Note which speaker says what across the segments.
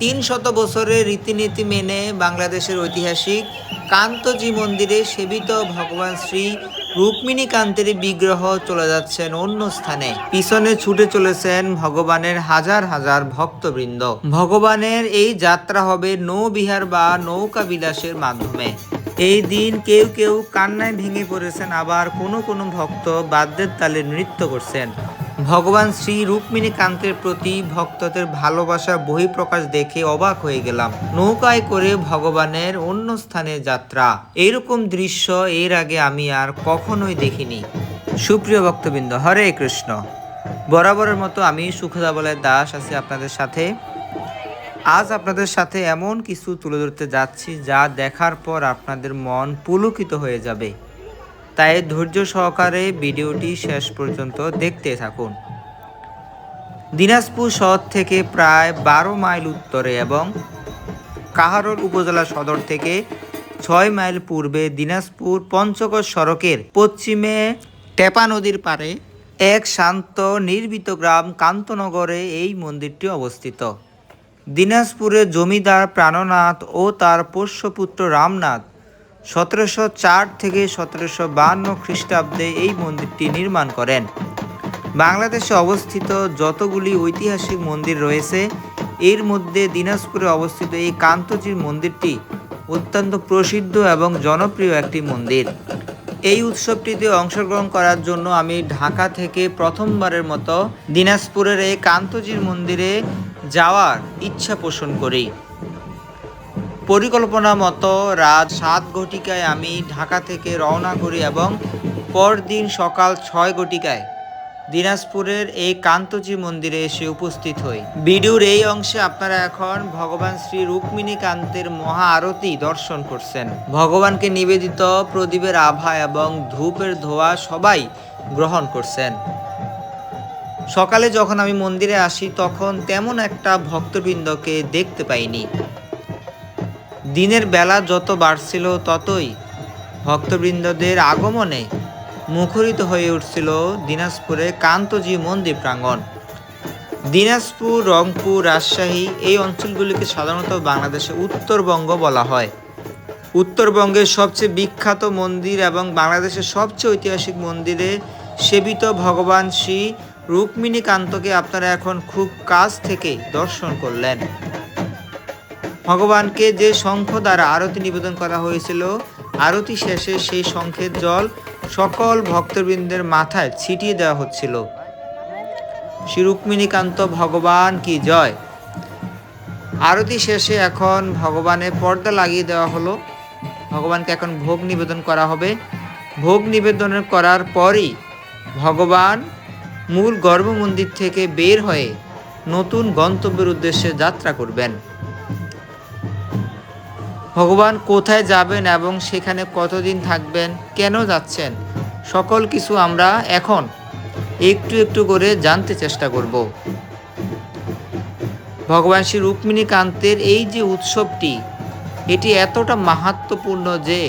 Speaker 1: তিন শত বছরের রীতিনীতি মেনে বাংলাদেশের ঐতিহাসিক কান্তজি মন্দিরে সেবিত ভগবান শ্রী রুক্মিণী কান্তের বিগ্রহ চলে যাচ্ছেন অন্য স্থানে। পিছনে ছুটে চলেছেন ভগবানের হাজার হাজার ভক্তবৃন্দ। ভগবানের এই যাত্রা হবে নৌবিহার বা নৌকা বিলাসের মাধ্যমে। এই দিন কেউ কেউ কান্নায় ভেঙে পড়েছেন, আবার কোনো কোনো ভক্ত বাদ্যের তালে নৃত্য করছেন। ভগবান শ্রী রুক্মিণী কান্তের প্রতি ভক্তদের ভালোবাসার বহিঃপ্রকাশ দেখে অবাক হয়ে গেলাম। নৌকায় করে ভগবানের অন্য স্থানে যাত্রা। এইরকম দৃশ্য এর আগে আমি আর কখনোই দেখিনি। সুপ্রিয় ভক্তবৃন্দ, হরে কৃষ্ণ। বরাবরের মতো আমি সুখদা বলের দাস আছি আপনাদের সাথে। আজ আপনাদের সাথে এমন কিছু তুলে ধরতে যাচ্ছি যা দেখার পর আপনাদের মন পুলকিত হয়ে যাবে। তাই ধৈর্য সহকারে ভিডিওটি শেষ পর্যন্ত দেখতে থাকুন। দিনাজপুর শহর থেকে প্রায় বারো মাইল উত্তরে এবং কাহারোল উপজেলা সদর থেকে ছয় মাইল পূর্বে দিনাজপুর পঞ্চগড় সড়কের পশ্চিমে টেপা নদীর পারে এক শান্ত নির্বিত গ্রাম কান্তনগরে এই মন্দিরটি অবস্থিত। দিনাজপুরের জমিদার প্রাণনাথ ও তার পোষ্যপুত্র রামনাথ সতেরোশো চার থেকে সতেরোশো বাহান্ন খ্রিস্টাব্দে এই মন্দিরটি নির্মাণ করেন। বাংলাদেশে অবস্থিত যতগুলি ঐতিহাসিক মন্দির রয়েছে, এর মধ্যে দিনাজপুরে অবস্থিত এই কান্তজির মন্দিরটি অত্যন্ত প্রসিদ্ধ এবং জনপ্রিয় একটি মন্দির। এই উৎসবটিতে অংশগ্রহণ করার জন্য আমি ঢাকা থেকে প্রথমবারের মতো দিনাজপুরের এই কান্তজির মন্দিরে যাওয়ার ইচ্ছা পোষণ করি। পরিকল্পনা মতো রাত সাত ঘটিকায় আমি ঢাকা থেকে রওনা করি এবং পরদিন সকাল ছয় ঘটিকায় দিনাজপুরের এই কান্তজি মন্দিরে এসে উপস্থিত হই। ভিডিওর এই অংশে আপনারা এখন ভগবান শ্রী রুক্মিণী কান্তের মহা আরতি দর্শন করছেন। ভগবানকে নিবেদিত প্রদীপের আভা এবং ধূপের ধোয়া সবাই গ্রহণ করছেন। সকালে যখন আমি মন্দিরে আসি, তখন তেমন একটা ভক্তবৃন্দকে দেখতে পাইনি। দিনের বেলা যত বাড়ছিল ততই ভক্তবৃন্দদের আগমনে মুখরিত হয়ে উঠছিল দিনাজপুরে কান্তজি মন্দির প্রাঙ্গণ। দিনাজপুর, রংপুর, রাজশাহী এই অঞ্চলগুলিকে সাধারণত বাংলাদেশে উত্তরবঙ্গ বলা হয়। উত্তরবঙ্গের সবচেয়ে বিখ্যাত মন্দির এবং বাংলাদেশের সবচেয়ে ঐতিহাসিক মন্দিরে সেবিত ভগবান শ্রী রুক্মিণীকান্তকে আপনারা এখন খুব কাছ থেকে দর্শন করলেন। ভগবানকে যে শঙ্খ দ্বারা আরতি নিবেদন করা হয়েছিল, আরতি শেষে সেই শঙ্খের জল সকল ভক্তবৃন্দের মাথায় ছিটিয়ে দেওয়া হচ্ছিল। শ্রী রুক্মিণীকান্ত, ভগবান কি জয়? আরতি শেষে এখন ভগবানের পর্দা লাগিয়ে দেওয়া হলো। ভগবানকে এখন ভোগ নিবেদন করা হবে। ভোগ নিবেদন করার পরই ভগবান মূল গর্ভমন্দির থেকে বের হয়ে নতুন গন্তব্যের উদ্দেশ্যে যাত্রা করবেন। ভগবান কোথায় যাবেন এবং সেখানে কতদিন থাকবেন, কেন যাচ্ছেন, সকল কিছু আমরা এখন একটু একটু করে জানতে চেষ্টা করব। ভগবান শ্রী রুক্মিণী কান্তের এই যে উৎসবটি, এটি এতটা মাহাত্মপূর্ণ যে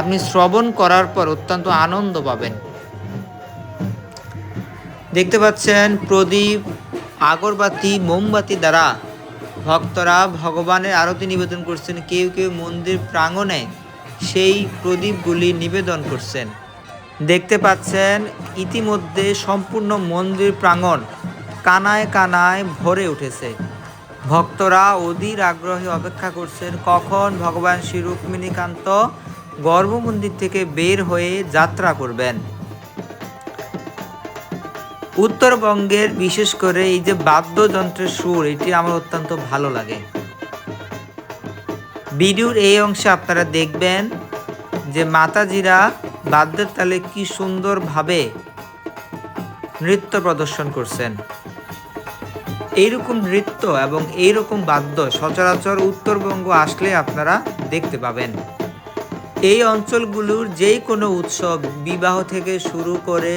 Speaker 1: আপনি শ্রবণ করার পর অত্যন্ত আনন্দ পাবেন। দেখতে পাচ্ছেন প্রদীপ, আগরবাতি, মোমবাতি দ্বারা ভক্তরা ভগবানের আরতি নিবেদন করছেন, কেউ কেউ মন্দির প্রাঙ্গণে সেই প্রদীপগুলি নিবেদন করছেন। দেখতে পাচ্ছেন, ইতিমধ্যে সম্পূর্ণ মন্দির প্রাঙ্গণ কানায় কানায় ভরে উঠেছে। ভক্তরা অধীর আগ্রহে অপেক্ষা করছেন, কখন ভগবান শ্রী রুক্মিণীকান্ত গর্ভমন্দির থেকে বের হয়ে যাত্রা করবেন। উত্তরবঙ্গের, বিশেষ করে এই যে বাদ্যযন্ত্রের সুর, এটি আমার অত্যন্ত ভালো লাগে। ভিডিওর এই অংশে আপনারা দেখবেন যে মাতাজিরা বাদ্যের তালে কি সুন্দরভাবে নৃত্য প্রদর্শন করছেন। এইরকম নৃত্য এবং এইরকম বাদ্য সচরাচর উত্তরবঙ্গ আসলে আপনারা দেখতে পাবেন। এই অঞ্চলগুলোর যেই কোনো উৎসব, বিবাহ থেকে শুরু করে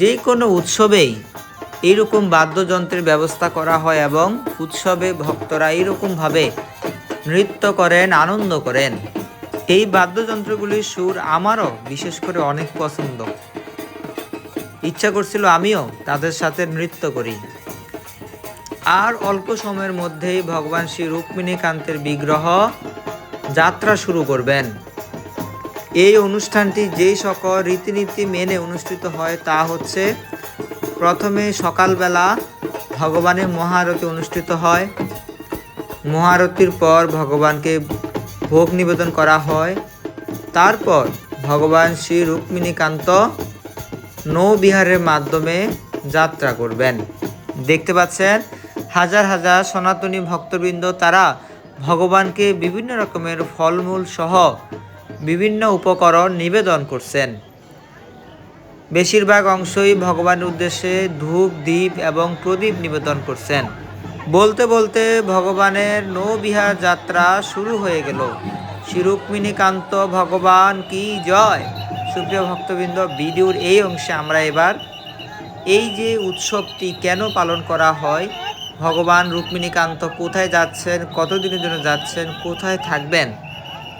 Speaker 1: যে কোনো উৎসবেই এইরকম বাদ্যযন্ত্রের ব্যবস্থা করা হয় এবং উৎসবে ভক্তরা এইরকমভাবে নৃত্য করেন, আনন্দ করেন। এই বাদ্যযন্ত্রগুলির সুর আমারও বিশেষ করে অনেক পছন্দ। ইচ্ছা করছিল আমিও তাদের সাথে নৃত্য করি। আর অল্প সময়ের মধ্যেই ভগবান শ্রী রুক্মিণীকান্তের বিগ্রহ যাত্রা শুরু করবেন। এই অনুষ্ঠানটি যেই সকল রীতিনীতি মেনে অনুষ্ঠিত হয় তা হচ্ছে, প্রথমে সকালবেলা ভগবানের মহারতি অনুষ্ঠিত হয়। মহারতির পর ভগবানকে ভোগ নিবেদন করা হয়। তারপর ভগবান শ্রী রুক্মিণীকান্ত নৌবিহারের মাধ্যমে যাত্রা করবেন। দেখতে পাচ্ছেন, হাজার হাজার সনাতনী ভক্তবৃন্দ তারা ভগবানকে বিভিন্ন রকমের ফলমূল সহ বিভিন্ন উপকরণ নিবেদন করছেন। বেশিরভাগ অংশই ভগবানের উদ্দেশ্যে ধূপ, দ্বীপ এবং প্রদীপ নিবেদন করছেন। বলতে বলতে ভগবানের নৌবিহার যাত্রা শুরু হয়ে গেল। শ্রী রুক্মিণীকান্ত ভগবান কি জয়? সুপ্রিয় ভক্তবৃন্দ, ভিডিওর এই অংশে আমরা এবার এই যে উৎসবটি কেন পালন করা হয়, ভগবান রুক্মিণীকান্ত কোথায় যাচ্ছেন, কতদিনের জন্য যাচ্ছেন, কোথায় থাকবেন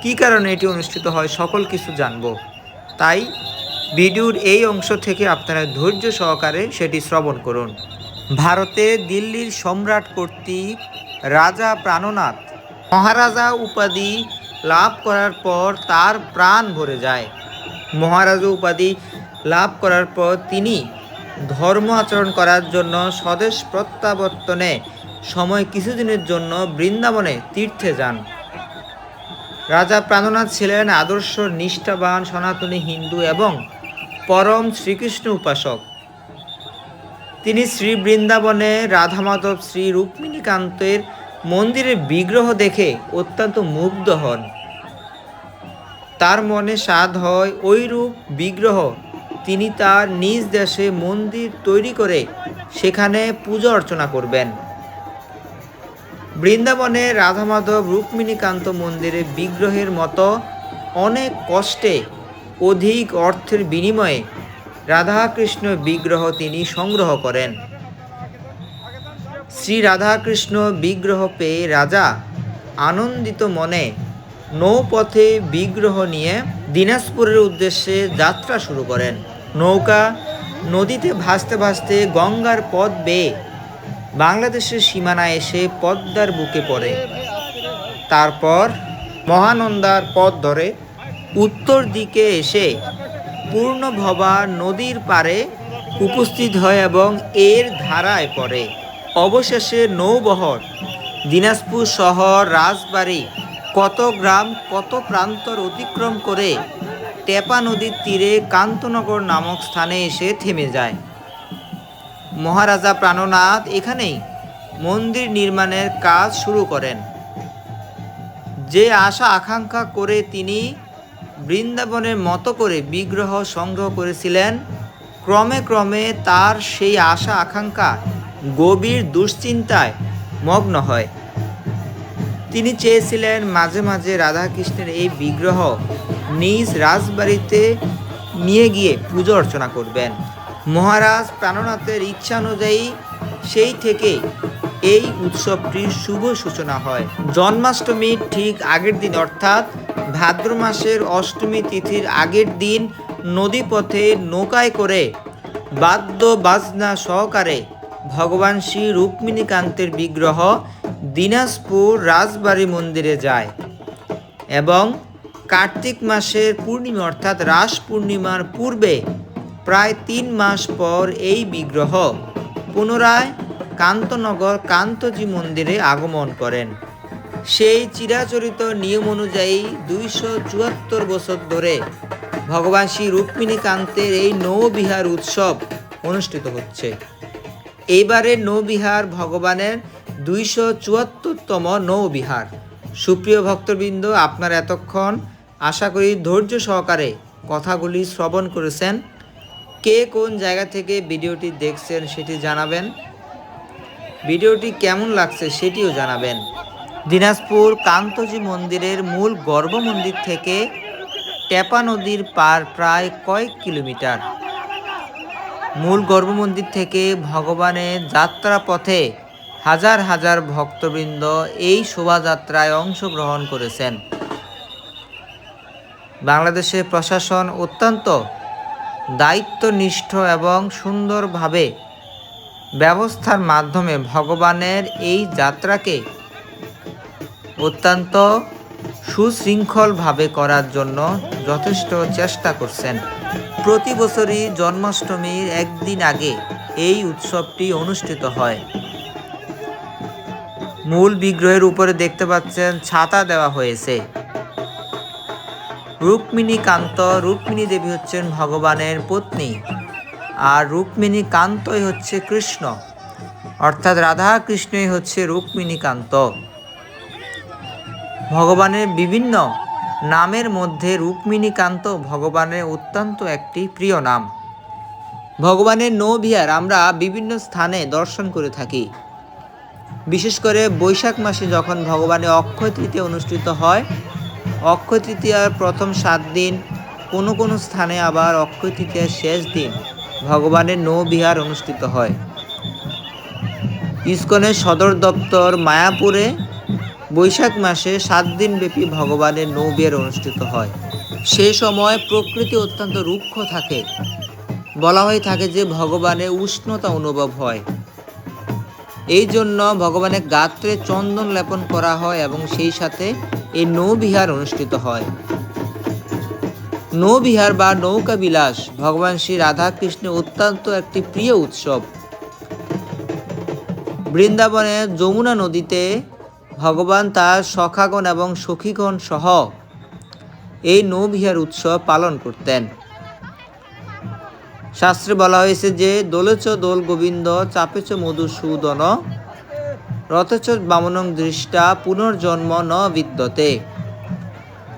Speaker 1: কী কারণে এটি অনুষ্ঠিত হয় সকল কিছু জানব। তাই ভিডিওর এই অংশ থেকে আপনারা ধৈর্য সহকারে সেটি শ্রবণ করুন। ভারতে দিল্লির সম্রাট কর্তৃক রাজা প্রাণনাথ মহারাজা উপাধি লাভ করার পর তার প্রাণ ভরে যায়। মহারাজা উপাধি লাভ করার পর তিনি ধর্ম আচরণ করার জন্য স্বদেশ প্রত্যাবর্তনে সময় কিছুদিনের জন্য বৃন্দাবনে তীর্থে যান। রাজা প্রাণনাথ ছিলেন আদর্শ, নিষ্ঠাবান, সনাতনী হিন্দু এবং পরম শ্রীকৃষ্ণ উপাসক। তিনি শ্রী বৃন্দাবনে রাধামাধব শ্রী রুক্মিণীকান্তের মন্দিরের বিগ্রহ দেখে অত্যন্ত মুগ্ধ হন। তার মনে স্বাদ হয় ওইরূপ বিগ্রহ তিনি তার নিজ দেশে মন্দির তৈরি করে সেখানে পূজা অর্চনা করবেন। বৃন্দাবনে রাধামাধব রুক্মিণীকান্ত মন্দিরে বিগ্রহের মতো অনেক কষ্টে অধিক অর্থের বিনিময়ে রাধাকৃষ্ণ বিগ্রহ তিনি সংগ্রহ করেন। শ্রী রাধাকৃষ্ণ বিগ্রহ পেয়ে রাজা আনন্দিত মনে নৌপথে বিগ্রহ নিয়ে দিনাজপুরের উদ্দেশ্যে যাত্রা শুরু করেন। নৌকা নদীতে ভাসতে ভাসতে গঙ্গার পথ বেয়ে বাংলাদেশের সীমানায় এসে পদ্মার বুকে পড়ে। তারপর মহানন্দার পথ ধরে উত্তর দিকে এসে পূর্ণভবা নদীর পারে উপস্থিত হয় এবং এর ধারায় পড়ে। অবশেষে নৌবহর, দিনাজপুর শহর, রাজবাড়ি, কত গ্রাম, কত প্রান্তর অতিক্রম করে টেপা নদীর তীরে কান্তনগর নামক স্থানে এসে থেমে যায়। মহারাজা প্রাণনাথ এখানেই মন্দির নির্মাণের কাজ শুরু করেন। যে আশা আকাঙ্ক্ষা করে তিনি বৃন্দাবনের মতো করে বিগ্রহ সংগ্রহ করেছিলেন, ক্রমে ক্রমে তার সেই আশা আকাঙ্ক্ষা গভীর দুশ্চিন্তায় মগ্ন হয়। তিনি চেয়েছিলেন মাঝে মাঝে রাধাকৃষ্ণের এই বিগ্রহ নিজ রাজবাড়িতে নিয়ে গিয়ে পুজো অর্চনা করবেন। মহারাজ প্রাণনাথের ইচ্ছা অনুযায়ী সেই থেকে এই উৎসবটির শুভ সূচনা হয়। জন্মাষ্টমীর ঠিক আগের দিন, অর্থাৎ ভাদ্র মাসের অষ্টমী তিথির আগের দিন নদীপথে নৌকায় করে বাদ্য বাজনা সহকারে ভগবান শ্রী রুক্মিণীকান্তের বিগ্রহ দিনাজপুর রাজবাড়ি মন্দিরে যায় এবং কার্তিক মাসের পূর্ণিমা, অর্থাৎ রাস পূর্ণিমার পূর্বে প্রায় তিন মাস পর এই বিগ্রহ পুনরায় কান্তনগর কান্তজি মন্দিরে আগমন করেন। সেই চিরাচরিত নিয়ম অনুযায়ী দুইশো চুয়াত্তর বছর ধরে ভগবান শ্রী রুক্মিণীকান্তের এই নৌবিহার উৎসব অনুষ্ঠিত হচ্ছে। এইবারে নৌবিহার ভগবানের দুইশো চুয়াত্তরতম নৌবিহার। সুপ্রিয় ভক্তবৃন্দ, আপনার এতক্ষণ আশা করি ধৈর্য সহকারে কথাগুলি শ্রবণ করেছেন। কে কোন জায়গা থেকে ভিডিওটি দেখছেন সেটি জানাবেন। ভিডিওটি কেমন লাগছে সেটিও জানাবেন। দিনাজপুর কান্তজি মন্দিরের মূল গর্ভ মন্দির থেকে টেপা নদীর পার প্রায় কয়েক কিলোমিটার। মূল গর্ভমন্দির থেকে ভগবানের যাত্রা পথে হাজার হাজার ভক্তবৃন্দ এই শোভাযাত্রায় অংশগ্রহণ করেছেন। বাংলাদেশের প্রশাসন অত্যন্ত দায়িত্বনিষ্ঠ এবং সুন্দরভাবে ব্যবস্থার মাধ্যমে ভগবানের এই যাত্রাকে অত্যন্ত সুশৃঙ্খলভাবে করার জন্য যথেষ্ট চেষ্টা করছেন। প্রতি বছরই জন্মাষ্টমীর একদিন আগে এই উৎসবটি অনুষ্ঠিত হয়। মূল বিগ্রহের উপরে দেখতে পাচ্ছেন ছাতা দেওয়া হয়েছে। রুক্মিণী কান্ত রুক্মিণী দেবী হচ্ছেন ভগবানের পত্নী আর রুক্মিণী কান্তই হচ্ছে কৃষ্ণ। অর্থাৎ রাধা কৃষ্ণই হচ্ছে রুক্মিণী কান্ত ভগবানের বিভিন্ন নামের মধ্যে রুক্মিণী কান্ত ভগবানের অত্যন্ত একটি প্রিয় নাম। ভগবানের নৌবিহার আমরা বিভিন্ন স্থানে দর্শন করে থাকি। বিশেষ করে বৈশাখ মাসে যখন ভগবানের অক্ষয় তৃতীয় অনুষ্ঠিত হয় অক্ষয় তৃতীয়ার প্রথম সাত দিন, কোনো কোনো স্থানে আবার অক্ষয় তৃতীয়ার শেষ দিন ভগবানের নৌবিহার অনুষ্ঠিত হয়। ইসকনের সদর দপ্তর মায়াপুরে বৈশাখ মাসে সাত দিন ব্যাপী ভগবানের নৌবিহার অনুষ্ঠিত হয়। সে সময় প্রকৃতি অত্যন্ত রুক্ষ থাকে। বলা হয়ে থাকে যে ভগবানের উষ্ণতা অনুভব হয়। এই জন্য ভগবানের গাত্রে চন্দন লেপন করা হয় এবং সেই সাথে এই নৌবিহার অনুষ্ঠিত হয়। নৌবিহার বা নৌকা বিলাস ভগবান শ্রী রাধা কৃষ্ণের অত্যন্ত একটি প্রিয় উৎসব। বৃন্দাবনে যমুনা নদীতে ভগবান তার সখাগণ এবং সখীগণ সহ এই নৌবিহার উৎসব পালন করতেন। শাস্ত্রে বলা হয়েছে যে দোলেচ দোল গোবিন্দ চাপেচ মধুসূদন রথচ বামনং দৃষ্টা পুনর্জন্ম ন বিদ্যতে।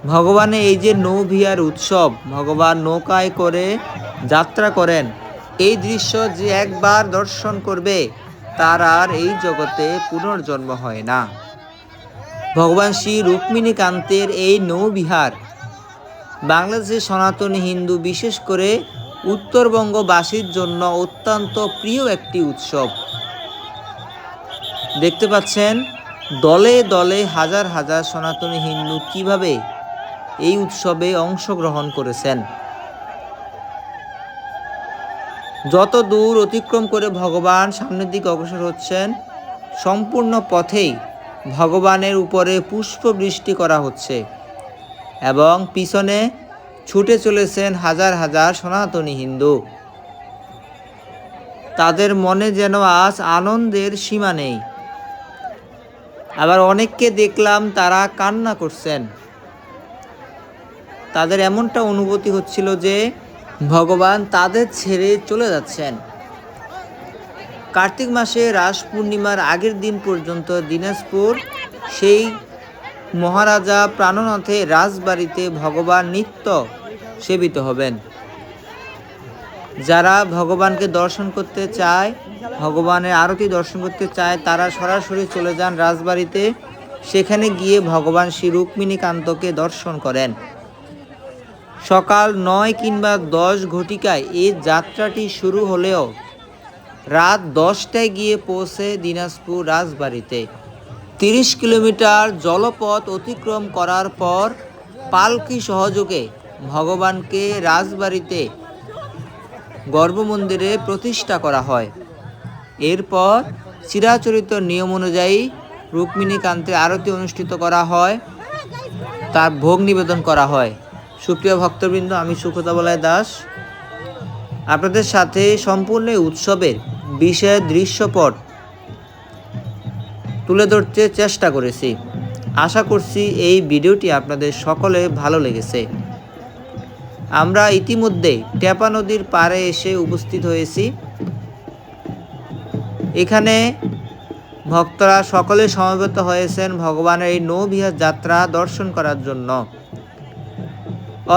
Speaker 1: ভগবানের এই যে নৌভিয়ার উৎসব, ভগবান নৌকায় করে যাত্রা করেন, এই দৃশ্য যে একবার দর্শন করবে, তার আর এই জগতে পুনর্জন্ম হয় না। ভগবান শ্রী রুক্মিণী কান্তের এই নৌবিহার বাংলাদেশের সনাতনী হিন্দু বিশেষ করে উত্তরবঙ্গবাসীর জন্য অত্যন্ত প্রিয় একটি উৎসব। দেখতে পাচ্ছেন, দলে দলে হাজার হাজার সনাতনী হিন্দু কীভাবে এই উৎসবে অংশগ্রহণ করেছেন। যত দূর অতিক্রম করে ভগবান সামনের দিকে অগ্রসর হচ্ছেন, সম্পূর্ণ পথেই ভগবানের উপরে পুষ্প বৃষ্টি করা হচ্ছে এবং পিছনে ছুটে চলেছেন হাজার হাজার সনাতনী হিন্দু। তাদের মনে যেন আজ আনন্দের সীমা নেই। আবার অনেককে দেখলাম তারা কান্না করছেন। তাদের এমনটা অনুভূতি হচ্ছিল যে ভগবান তাদের ছেড়ে চলে যাচ্ছেন। কার্তিক মাসে রাস পূর্ণিমার আগের দিন পর্যন্ত দিনাজপুর সেই মহারাজা প্রাণনাথে রাজবাড়িতে ভগবান নিত্য সেবিত হবেন। যারা ভগবানকে দর্শন করতে চায় ভগবানের আরতি দর্শন করতে চায়, তারা সরাসরি চলে যান রাজবাড়িতে। সেখানে গিয়ে ভগবান শ্রী রুক্মিণী কান্তকে দর্শন করেন। সকাল নয় কিংবা দশ ঘটিকায় এই যাত্রাটি শুরু হলেও রাত দশটায় গিয়ে পৌঁছে দিনাজপুর রাজবাড়িতে। তিরিশ কিলোমিটার জলপথ অতিক্রম করার পর পালকি সহযোগে ভগবানকে রাজবাড়িতে গর্ভমন্দিরে প্রতিষ্ঠা করা হয়। এরপর চিরাচরিত নিয়ম অনুযায়ী রুক্মিণী কান্তে আরতি অনুষ্ঠিত করা হয়। তার ভোগ নিবেদন করা হয়। সুপ্রিয় ভক্তবৃন্দ, আমি সুখতা বলায় দাস। আপনাদের সাথে সম্পূর্ণ উৎসবের বিষয়ের দৃশ্যপট তুলে ধরতে চেষ্টা করেছি। আশা করছি এই ভিডিওটি আপনাদের সকলে ভালো লেগেছে। আমরা ইতিমধ্যে টেপা নদীর পাড়ে এসে উপস্থিত হয়েছি। এখানে ভক্তরা সকলে সমবেত হয়েছেন ভগবানের এই নৌবিহার যাত্রা দর্শন করার জন্য।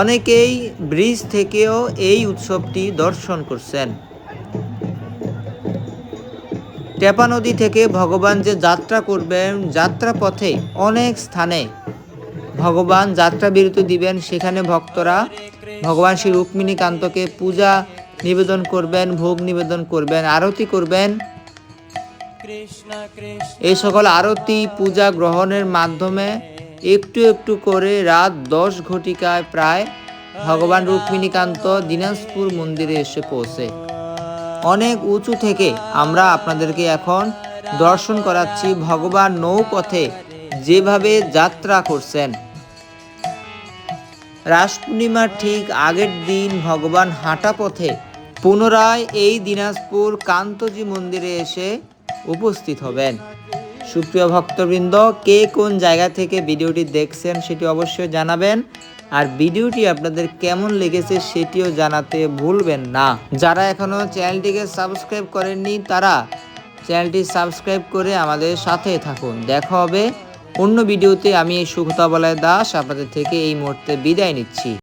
Speaker 1: অনেকেই ব্রিজ থেকেও এই উৎসবটি দর্শন করছেন। টেপা নদী থেকে ভগবান যে যাত্রা করবেন, যাত্রা পথে অনেক স্থানে ভগবান যাত্রা বিরতি দিবেন। সেখানে ভক্তরা ভগবান শ্রী রুক্মিণীকান্তকে পূজা নিবেদন করবেন, ভোগ নিবেদন করবেন, আরতি করবেন। এই সকল আরতি, পূজা গ্রহণের মাধ্যমে একটু একটু করে রাত দশ ঘটিকায় প্রায় ভগবান রুক্মিণীকান্ত দিনাজপুর মন্দিরে এসে পৌঁছে। অনেক উঁচু থেকে আমরা আপনাদেরকে এখন দর্শন করাচ্ছি ভগবান নৌপথে যেভাবে যাত্রা করছেন। রাস পূর্ণিমার ঠিক আগের দিন ভগবান হাঁটা পথে পুনরায় এই দিনাজপুর কান্তজি মন্দিরে এসে উপস্থিত হবেন। সুপ্রিয় ভক্তবৃন্দ, কে কোন জায়গা থেকে ভিডিওটি দেখছেন সেটি অবশ্যই জানাবেন। আর ভিডিওটি আপনাদের কেমন লেগেছে সেটিও জানাতে ভুলবেন না। যারা এখনও চ্যানেলটিকে সাবস্ক্রাইব করেননি, তারা চ্যানেলটি সাবস্ক্রাইব করে আমাদের সাথে থাকুন। দেখা হবে অন্য ভিডিওতে। আমি সুখতা বলয় দাস, আপনাদের থেকে এই মুহূর্তে বিদায় নিচ্ছি।